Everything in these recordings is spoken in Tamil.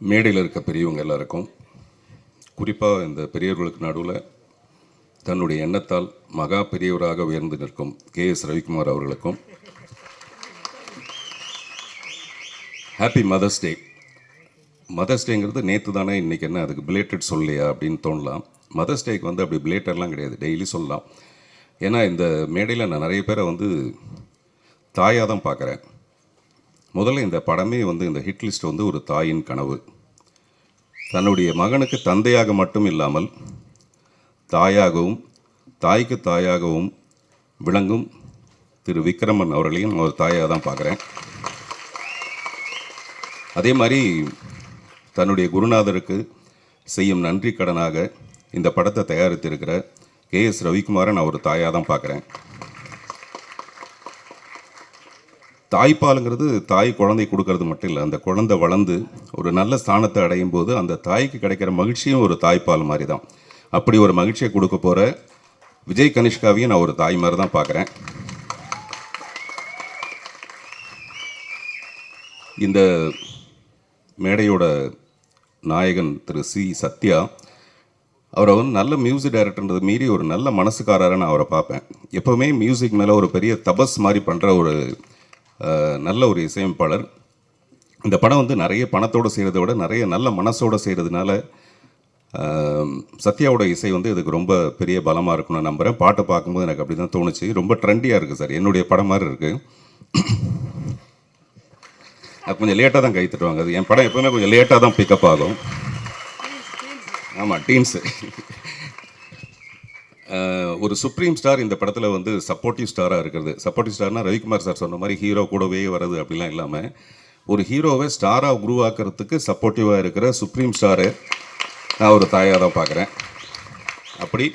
மேடையில் இருக்க பெரியவங்க எல்லாருக்கும் குறிப்பாக இந்த பெரியவர்களுக்கு நடுவில் தன்னுடைய எண்ணத்தால் மகா பெரியவராக உயர்ந்து நிற்கும் கே எஸ் ரவிக்குமார் அவர்களுக்கும் ஹாப்பி மதர்ஸ் டே மதர்ஸ் டேங்கிறது நேற்று தானே இன்றைக்கி என்ன அதுக்கு பிளேட்டட் சொல்லலையா அப்படின்னு தோணலாம். மதர்ஸ் டேக்கு வந்து அப்படி பிளேட்டர்லாம் கிடையாது டெய்லி சொல்லலாம். ஏன்னா இந்த மேடையில் நான் நிறைய பேரை வந்து தாயாக தான் பார்க்குறேன். முதல்ல இந்த படமே வந்து இந்த ஹிட் லிஸ்ட் வந்து ஒரு தாயின் கனவு. தன்னுடைய மகனுக்கு தந்தையாக மட்டும் இல்லாமல் தாயாகவும் தாய்க்கு தாயாகவும் விளங்கும் திரு விக்ரமன் அவர்களையும் நான் ஒரு தாயாக தான் பார்க்குறேன். அதே மாதிரி தன்னுடைய குருநாதருக்கு செய்யும் நன்றி கடனாக இந்த படத்தை தயாரித்திருக்கிற கே எஸ் ரவிக்குமாரை நான் ஒரு தாயாக தான் பார்க்குறேன். தாய்ப்பாலுங்கிறது தாய் குழந்தை கொடுக்கறது மட்டும் இல்லை. அந்த குழந்தை வளர்ந்து ஒரு நல்ல ஸ்தானத்தை அடையும் போது அந்த தாய்க்கு கிடைக்கிற மகிழ்ச்சியும் ஒரு தாய்ப்பால் மாதிரி தான் அப்படி ஒரு மகிழ்ச்சியை கொடுக்க போகிற விஜய் கனிஷ்காவையும் நான் ஒரு தாய் மாதிரி தான் பார்க்குறேன். இந்த மேடையோட நாயகன் திரு சி சத்யா அவரை வந்து நல்ல மியூசிக் டைரக்டர்ன்றது மீறி ஒரு நல்ல மனசுக்காரரை நான் அவரை பார்ப்பேன். எப்போவுமே மியூசிக் மேலே ஒரு பெரிய தபஸ் மாதிரி பண்ணுற ஒரு நல்ல ஒரு இசையமைப்பாளர். இந்த படம் வந்து நிறைய பணத்தோடு செய்கிறத விட நிறைய நல்ல மனசோடு செய்கிறதுனால சத்யாவோட இசை வந்து இதுக்கு ரொம்ப பெரிய பலமாக இருக்கும்னு நான் நம்புகிறேன் பாட்டை பார்க்கும்போது எனக்கு அப்படி தான் தோணுச்சு. ரொம்ப ட்ரெண்டியாக இருக்குது சார். என்னுடைய படம் மாதிரி இருக்குது கொஞ்சம் லேட்டாக தான் கை தட்டுவாங்க. அது என் படம் எப்போவுமே கொஞ்சம் லேட்டாக தான் பிக்கப் ஆகும். ஆமாம் டீன்ஸு ஒரு சுப்ரீம் ஸ்டார் இந்த படத்தில் வந்து சப்போர்ட்டிவ் ஸ்டாராக இருக்கிறது. சப்போர்ட்டிவ் ஸ்டார்னா ரவிக்குமார் சார் சொன்ன மாதிரி ஹீரோ கூடவே வருது அப்படிலாம் இல்லாமல் ஒரு ஹீரோவை ஸ்டாராக உருவாக்குறதுக்கு சப்போர்ட்டிவாக இருக்கிற சுப்ரீம் ஸ்டாரு நான் ஒரு தாயாக தான் பார்க்குறேன் அப்படி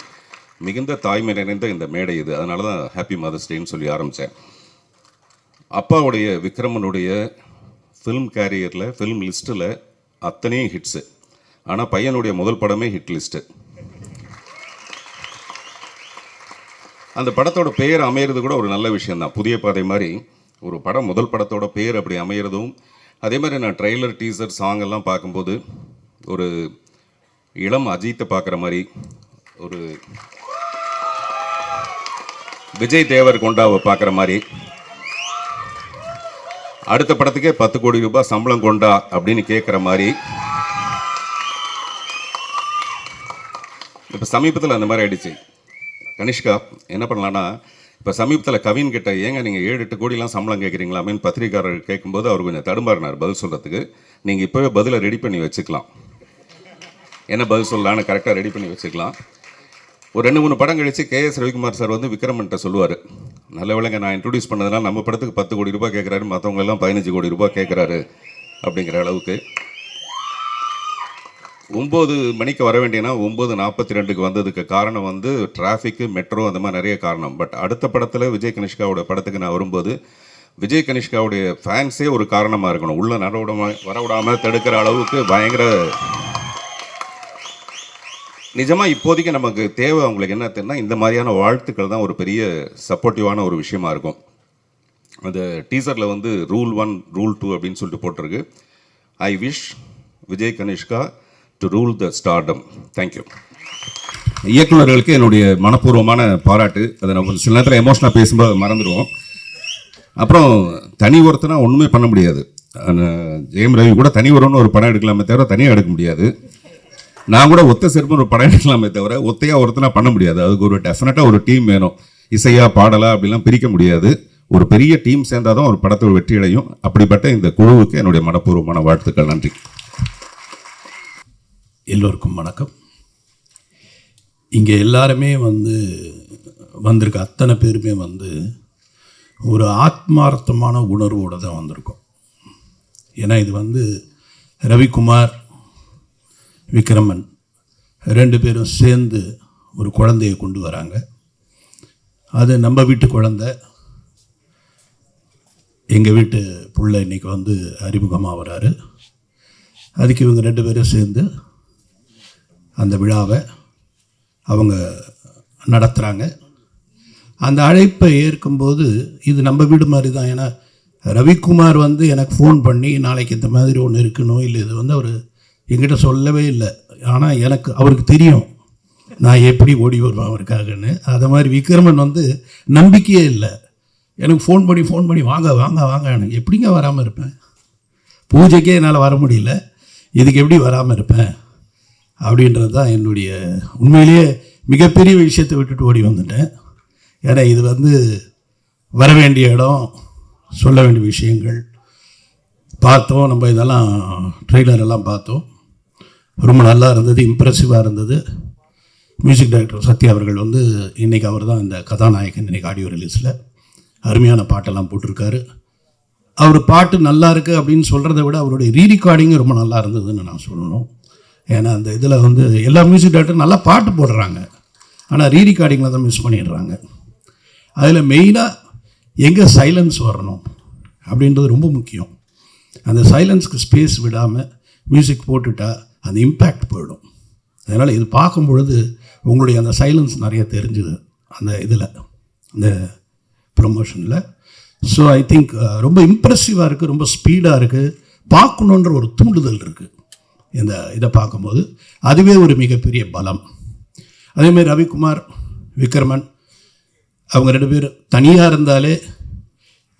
மிகுந்த தாய்மை நிறைந்த இந்த மேடை இது. அதனால தான் ஹாப்பி மதர்ஸ் டேன்னு சொல்லி ஆரம்பித்தேன் அப்பாவுடைய விக்ரமனுடைய ஃபிலிம் கேரியரில் ஃபிலிம் லிஸ்ட்டில் அத்தனையும் ஹிட்ஸு ஆனால் பையனுடைய முதல் படமே ஹிட் லிஸ்ட்டு அந்த படத்தோட பெயர் அமையிறது கூட ஒரு நல்ல விஷயம்தான். புதிய பாதை மாதிரி ஒரு படம் முதல் படத்தோட பேர் அப்படி அமையிறதும் அதே மாதிரி நான் ட்ரெய்லர் டீசர் சாங் எல்லாம் பார்க்கும்போது ஒரு இளம் அஜித்தை பார்க்குற மாதிரி ஒரு விஜய் தேவர் கொண்டாவை பார்க்குற மாதிரி அடுத்த படத்துக்கே பத்து கோடி ரூபாய் சம்பளம் கொண்டா அப்படின்னு கேட்குற மாதிரி. இப்போ சமீபத்தில் அந்த மாதிரி ஆயிடுச்சு. கனிஷ்கா என்ன பண்ணலான்னா இப்போ சமீபத்தில் கவின் கிட்ட ஏங்க நீங்கள் ஏழு எட்டு கோடிலாம் சம்பளம் கேட்குறீங்களாமேன்னு பத்திரிகாரர் கேட்கும்போது அவர் கொஞ்சம் தடுமாறினார் பதில் சொல்கிறதுக்கு நீங்கள் இப்போவே பதிலை ரெடி பண்ணி வச்சுக்கலாம். என்ன பதில் சொல்லலான்னு கரெக்டாக ரெடி பண்ணி வச்சுக்கலாம். ஒரு ரெண்டு மூணு படம் கழித்து கே எஸ் ரவிக்குமார் சார் வந்து விக்ரமன்ட்ட சொல்லுவார். நல்ல விளங்க நான் இன்ட்ரடியூஸ் பண்ணதுனால நம்ம படத்துக்கு பத்து கோடி ரூபாய் கேட்குறாரு மற்றவங்க எல்லாம் பதினஞ்சு கோடி ரூபாய் கேட்குறாரு அப்படிங்கிற அளவுக்கு. ஒம்பது மணிக்கு வர வேண்டியனா ஒம்பது நாற்பத்தி ரெண்டுக்கு வந்ததுக்கு காரணம் வந்து டிராஃபிக்கு மெட்ரோ அந்த மாதிரி நிறைய காரணம். பட் அடுத்த படத்தில் விஜய் கனிஷ்காவோட படத்துக்கு நான் வரும்போது விஜய் கனிஷ்காவுடைய ஃபேன்ஸே ஒரு காரணமாக இருக்கணும். உள்ள நடவிடாம வரவிடாமல் தடுக்கிற அளவுக்கு பயங்கர நிஜமாக இப்போதைக்கு நமக்கு தேவை அவங்களுக்கு என்ன தெரியும்னா இந்த மாதிரியான வாழ்த்துக்கள் தான் ஒரு பெரிய சப்போர்ட்டிவான ஒரு விஷயமா இருக்கும். அந்த டீசரில் வந்து ரூல் ஒன் ரூல் டூ அப்படின்னு சொல்லிட்டு போட்டிருக்கு. I wish Vijay Kanishka to rule the stardom thank you இயக்குநர்களுக்கு என்னுடைய மனப்பூர்வமான பாராட்டு. அதை நம்ம சில நேரத்தில் எமோஷனாக பேசும்போது மறந்துடுவோம். அப்புறம் தனி ஒருத்தனா ஒன்றுமே பண்ண முடியாது. ஜெயம் ரவி கூட தனி ஒருன்னு ஒரு படம் எடுக்கலாமே தவிர தனியாக எடுக்க முடியாது. நான் கூட ஒத்த சிறப்பு ஒரு படம் எடுக்கலாமே தவிர ஒத்தையாக ஒருத்தனா பண்ண முடியாது. அதுக்கு ஒரு டெஃபினட்டாக ஒரு டீம் வேணும். இசையா பாடலா அப்படிலாம் பிரிக்க முடியாது. ஒரு பெரிய டீம் சேர்ந்தாதான் ஒரு படத்தில் வெற்றி அடையும் அப்படிப்பட்ட இந்த குழுவுக்கு என்னுடைய மனப்பூர்வமான வாழ்த்துக்கள். நன்றி. எல்லோருக்கும் வணக்கம். இங்கே எல்லாருமே வந்து வந்திருக்க அத்தனை பேருமே வந்து ஒரு ஆத்மார்த்தமான உணர்வோடு தான் வந்திருக்கோம். ஏன்னா இது வந்து ரவிக்குமார் விக்ரமன் ரெண்டு பேரும் சேர்ந்து ஒரு குழந்தையை கொண்டு வராங்க. அது நம்ம வீட்டு குழந்தை. எங்கள் வீட்டு பிள்ளை இன்னைக்கு வந்து அறிமுகமாக வராரு அதுக்கு இவங்க ரெண்டு பேரும் சேர்ந்து அந்த விழாவை அவங்க நடத்துகிறாங்க அந்த அழைப்பை ஏற்கும்போது இது நம்ம வீடு மாதிரி தான் ஏன்னா ரவிக்குமார் வந்து எனக்கு ஃபோன் பண்ணி நாளைக்கு இந்த மாதிரி ஒன்று இருக்கணும் இல்லை இது வந்து அவர் என்கிட்ட சொல்லவே இல்லை. ஆனால் எனக்கு அவருக்கு தெரியும். நான் எப்படி ஓடி வருவேன் அவருக்காகன்னு. அதை மாதிரி விக்ரமன் வந்து நம்பிக்கையே இல்லை. எனக்கு ஃபோன் பண்ணி ஃபோன் பண்ணி வாங்க வாங்க வாங்க எனக்கு எப்படிங்க வராமல் இருப்பேன்? பூஜைக்கே என்னால் வர முடியல. இதுக்கு எப்படி வராமல் இருப்பேன்? அப்படின்றது தான் என்னுடைய உண்மையிலேயே மிகப்பெரிய விஷயத்தை விட்டுட்டு ஓடி வந்துட்டேன். ஏன்னா இது வந்து வர வேண்டிய இடம் சொல்ல வேண்டிய விஷயங்கள் பார்த்தோம். நம்ம இதெல்லாம் ட்ரெய்லர் எல்லாம் பார்த்தோம். ரொம்ப நல்லா இருந்தது இம்ப்ரெசிவாக இருந்தது. மியூசிக் டைரக்டர் சத்யா அவர்கள் வந்து இன்றைக்கி அவர் தான் இந்த கதாநாயகன் இன்றைக்கி ஆடியோ ரிலீஸில் அருமையான பாட்டெல்லாம் போட்டிருக்காரு. அவர் பாட்டு நல்லா இருக்குது அப்படின்னு சொல்கிறத விட அவருடைய ரீ ரொம்ப நல்லா இருந்ததுன்னு நான் சொல்லணும். ஏன்னா அந்த இதில் வந்து எல்லா மியூசிக் டேரக்டரும் நல்லா பாட்டு போடுறாங்க. ஆனால் ரீ ரெக்கார்டிங்கில் தான் மிஸ் பண்ணிடுறாங்க. அதில் மெயினாக எங்கே சைலன்ஸ் வரணும் அப்படின்றது ரொம்ப முக்கியம். அந்த சைலன்ஸ்க்கு ஸ்பேஸ் விடாமல் மியூசிக் போட்டுட்டா அந்த இம்பேக்ட் போயிடும். அதனால் இது பார்க்கும் பொழுது உங்களுடைய அந்த சைலன்ஸ் நிறைய தெரிஞ்சுது அந்த இதில் அந்த ப்ரொமோஷனில் ஸோ ஐ திங்க் ரொம்ப இம்ப்ரெசிவாக இருக்குது ரொம்ப ஸ்பீடாக இருக்குது பார்க்கணுன்ற ஒரு தூண்டுதல் இருக்குது இந்த இதை பார்க்கும்போது அதுவே ஒரு மிகப்பெரிய பலம். அதேமாதிரி ரவிக்குமார் விக்ரமன் அவங்க ரெண்டு பேரும் தனியாக இருந்தாலே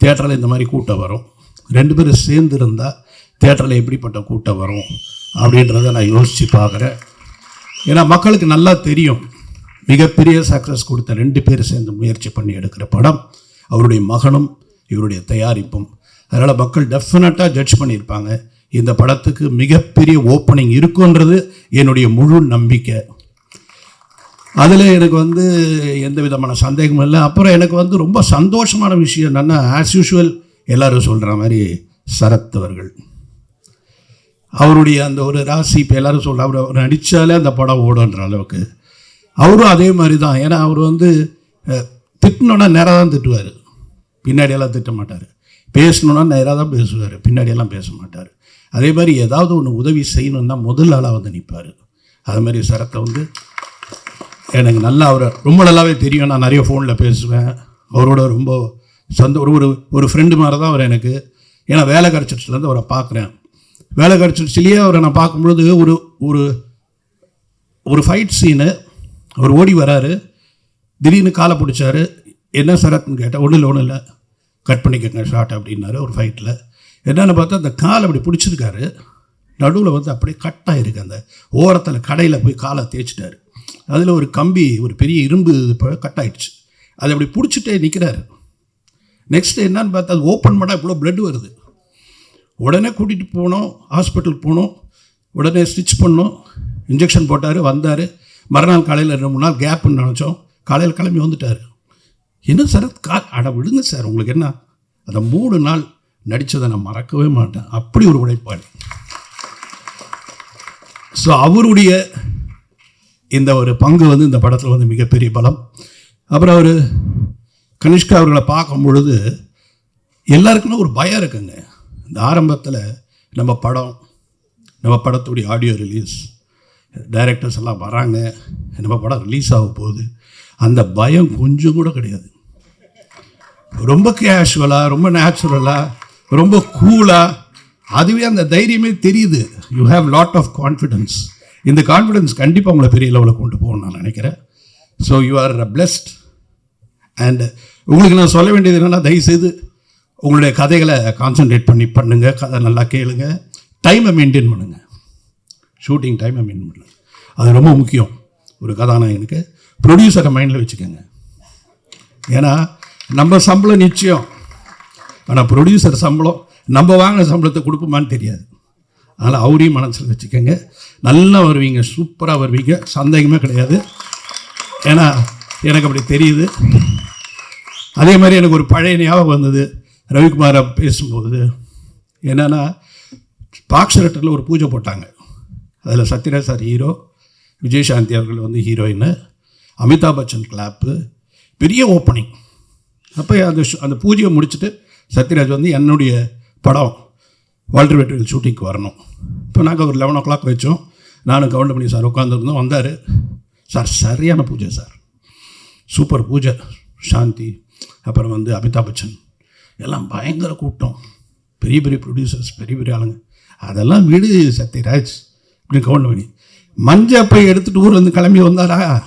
தேட்டரில் இந்த மாதிரி கூட்டம் வரும். ரெண்டு பேரும் சேர்ந்து இருந்தால் தேட்டரில் எப்படிப்பட்ட கூட்டம் வரும் அப்படின்றத நான் யோசித்து பார்க்குறேன். ஏன்னா மக்களுக்கு நல்லா தெரியும். மிகப்பெரிய சக்ஸஸ் கொடுத்த ரெண்டு பேர் சேர்ந்து முயற்சி பண்ணி எடுக்கிற படம் அவருடைய மகனும் இவருடைய தயாரிப்பும். அதனால் மக்கள் டெஃபினட்டாக ஜட்ஜ் பண்ணியிருப்பாங்க. இந்த படத்துக்கு மிகப்பெரிய ஓப்பனிங் இருக்குன்றது என்னுடைய முழு நம்பிக்கை. அதில் எனக்கு வந்து எந்த விதமான சந்தேகமும் இல்லை. அப்புறம் எனக்கு வந்து ரொம்ப சந்தோஷமான விஷயம் என்னென்னா ஆஸ் யூஷுவல் எல்லாரும் சொல்கிற மாதிரி சரத் அவர்கள். அவருடைய அந்த ஒரு ராசி இப்போ எல்லாரும் சொல்கிறார் அவர் அவர் நடித்தாலே அந்த படம் ஓடுன்ற அளவுக்கு. அவரும் அதே மாதிரி தான் ஏன்னா அவர் வந்து திட்டணுன்னா நேராக தான் திட்டுவார். பின்னாடியெல்லாம் திட்ட மாட்டார். பேசணுன்னா நேராக தான் பேசுவார். பின்னாடியெல்லாம் பேச மாட்டார். அதே மாதிரி ஏதாவது ஒன்று உதவி செய்யணுன்னா முதல் ஆளாக வந்து நிற்பார் அது மாதிரி சரத்தை வந்து எனக்கு நல்லா அவரை ரொம்ப நல்லாவே தெரியும். நான் நிறைய ஃபோனில் பேசுவேன். அவரோட ரொம்ப சொந்த ஒரு ஒரு ஒரு ஃப்ரெண்டு மாதிரி தான் அவர் எனக்கு. ஏன்னா வேலை கிடச்சிருச்சுலேருந்து அவரை பார்க்குறேன். வேலை கிடச்சிருச்சுலேயே அவரை நான் பார்க்கும்பொழுது ஒரு ஒரு ஒரு ஃபைட் சீனு அவர் ஓடி வராரு. திடீர்னு காலை பிடிச்சாரு. என்ன சரத்னு? கேட்டால் ஒன்றும் இல்லை ஒன்றும் இல்லை. கட் பண்ணிக்கோங்க ஷார்ட் அப்படின்னாரு ஒரு ஃபைட்டில் என்னென்னு பார்த்தா அந்த கால் அப்படி பிடிச்சிருக்காரு. நடுவில் வந்து அப்படியே கட் அந்த ஓரத்தில் கடையில் போய் காலை தேய்ச்சிட்டாரு. அதில் ஒரு கம்பி ஒரு பெரிய இரும்பு இப்போ கட் ஆயிடுச்சு அதை அப்படி பிடிச்சிட்டே நிற்கிறாரு நெக்ஸ்ட் என்னன்னு பார்த்தா அது ஓப்பன் பண்ணால் இவ்வளோ பிளட் வருது. உடனே கூட்டிகிட்டு போனோம் ஹாஸ்பிட்டல் போனோம். உடனே ஸ்டிச் பண்ணோம். இன்ஜெக்ஷன் போட்டார் வந்தார். மறுநாள் காலையில் ரெண்டு மூணு நாள் கேப்னு நினச்சோம். காலையில் கிளம்பி வந்துட்டார். என்ன சார் கா அட விடுங்க சார் உங்களுக்கு என்ன? அந்த மூணு நாள் நடித்ததை நான் மறக்கவே மாட்டேன். அப்படி ஒரு உழைப்பாளி. ஸோ அவருடைய இந்த ஒரு பங்கு வந்து இந்த படத்தில் வந்து மிகப்பெரிய பலம். அப்புறம் அவர் கனிஷ்கா அவர்களை பார்க்கும் பொழுது எல்லாருக்குமே ஒரு பயம் இருக்குங்க. இந்த ஆரம்பத்தில் நம்ம படம் நம்ம படத்துடைய ஆடியோ ரிலீஸ் டைரக்டர்ஸ் எல்லாம் வராங்க நம்ம படம் ரிலீஸ் ஆக போகுது. அந்த பயம் கொஞ்சம் கூட கிடையாது. ரொம்ப கேஷுவலாக ரொம்ப நேச்சுரலாக ரொம்ப கூலாக அதுவே அந்த தைரியமே தெரியுது. You have lot of confidence இந்த கான்ஃபிடென்ஸ் கண்டிப்பாக உங்களை பெரிய லெவலில் கொண்டு போகணும் நான் நினைக்கிறேன். So you are blessed and உங்களுக்கு நான் சொல்ல வேண்டியது என்னென்னா தயவுசெய்து உங்களுடைய கதைகளை கான்சென்ட்ரேட் பண்ணி பண்ணுங்கள் கதை நல்லா கேளுங்க. டைமை மெயின்டைன் பண்ணுங்கள் ஷூட்டிங் டைமை மெயின்டைன் பண்ணுங்கள் அது ரொம்ப முக்கியம். ஒரு கதாநாயகனுக்கு. ப்ரொடியூசரை மைண்டில் வச்சுக்கோங்க. ஏன்னா நம்ம சம்பளம் நிச்சயம். ஆனால் ப்ரொடியூசர் சம்பளம் நம்ம வாங்கின சம்பளத்தை கொடுப்போமான்னு தெரியாது. அதனால் அவரையும் மனசில் வச்சுக்கோங்க. நல்லா வருவீங்க சூப்பராக வருவீங்க. சந்தேகமே கிடையாது. ஏன்னா எனக்கு அப்படி தெரியுது. அதே மாதிரி எனக்கு ஒரு பழைய ஞாபகம் வந்தது. ரவிக்குமாரை பேசும்போது. என்னென்னா பாக்ஸரட்டில் ஒரு பூஜை போட்டாங்க. அதில் சத்யராஜ் சார் ஹீரோ விஜயசாந்தி அவர்கள் வந்து ஹீரோயின் அமிதாப் பச்சன் கிளாப்பு பெரிய ஓப்பனிங் அப்போ அந்த அந்த பூஜையை முடிச்சுட்டு சத்யராஜ் வந்து என்னுடைய படம் வால்டர் வெற்றில் ஷூட்டிங்க்கு வரணும். இப்போ நாங்கள் ஒரு லெவன் ஓ கிளாக் வச்சோம். நானும் கவுண்டமணி சார் உட்காந்துருந்தோம் வந்தார். சார் சரியான பூஜை சார். சூப்பர் பூஜை. சாந்தி. அப்புறம் வந்து அமிதாப் பச்சன். எல்லாம் பயங்கர கூட்டம். பெரிய பெரிய ப்ரொடியூசர்ஸ் பெரிய பெரிய ஆளுங்க. அதெல்லாம் விடு சத்யராஜ். அப்படின்னு கவுண்ட் பண்ணி மஞ்சள் போய் எடுத்துகிட்டு ஊர்லேருந்து கிளம்பி வந்தாரா?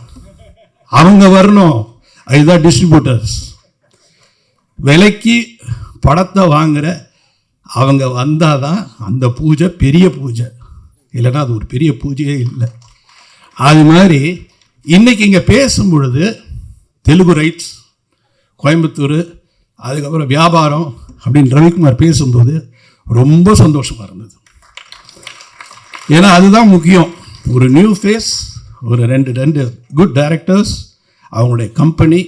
அவங்க வரணும். அதுதான் டிஸ்ட்ரிபியூட்டர்ஸ் விலைக்கு படத்தை வாங்குகிற அவங்க வந்தால் தான் அந்த பூஜை பெரிய பூஜை. இல்லைன்னா அது ஒரு பெரிய பூஜையே இல்லை. அது மாதிரி இன்றைக்கி இங்கே பேசும் பொழுது தெலுங்கு ரைட்ஸ் கோயம்புத்தூர் அதுக்கப்புறம் வியாபாரம் அப்படின்னு ரவிக்குமார் பேசும்போது ரொம்ப சந்தோஷமாக இருந்தது. ஏன்னா அதுதான் முக்கியம். ஒரு நியூ ஃபேஸ் ஒரு ரெண்டு ரெண்டு குட் டைரக்டர்ஸ் அவங்களுடைய கம்பெனி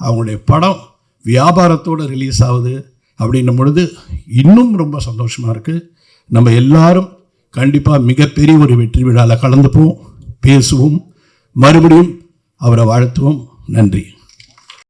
அவங்களுடைய படம் வியாபாரத்தோடு ரிலீஸ் ஆகுது. அப்படின்னும் பொழுது இன்னும் ரொம்ப சந்தோஷமாக இருக்குது நம்ம எல்லாரும் கண்டிப்பாக மிகப்பெரிய ஒரு வெற்றி விழாவில் கலந்துப்போம் பேசுவோம் மறுபடியும் அவரை வாழ்த்துவோம். நன்றி.